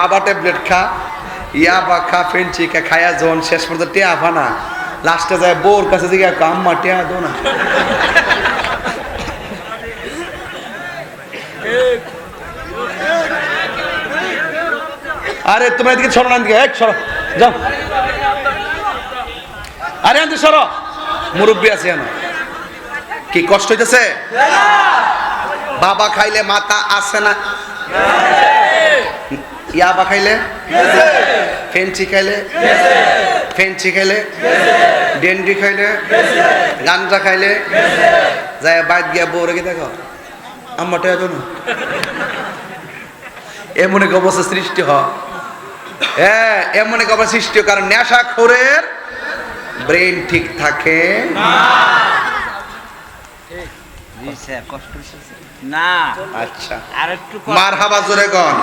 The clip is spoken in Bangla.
বাবা ট্যাবলেট খা, ইয়া বা খা ফেন্সি খা, খায়া যখন শেষ পর্যন্ত টিয়া ফানা লাস্টে যায় বোর কাছে দিকে আম্মা, টিয়া দো না। আরে, তোমরা এদিকে সরো না, এদিকে এক সরো। যাও। আরে আনতে সরো। মুরব্বী আছে না কি কষ্ট হইতেছে? বাবা খাইলে মাথা আসে না? ইয়াবা খাইলে? ফেন্সি খাইলে? ফেন্সি খাইলে? ডেন্ডি খাইলে? গাঞ্জা খাইলে? যায় বাইক গিয়া বউ রেখে দেখো? আম্মাটা এত না? এমন এক অবস্থা সৃষ্টি হয় হ্যাঁ এমন এক অবস্থা সৃষ্টি হয় কারণ নেশা খোরের ব্রেন ঠিক থাকে। না। আচ্ছা। আর একটু মার হাবা জোরে কন।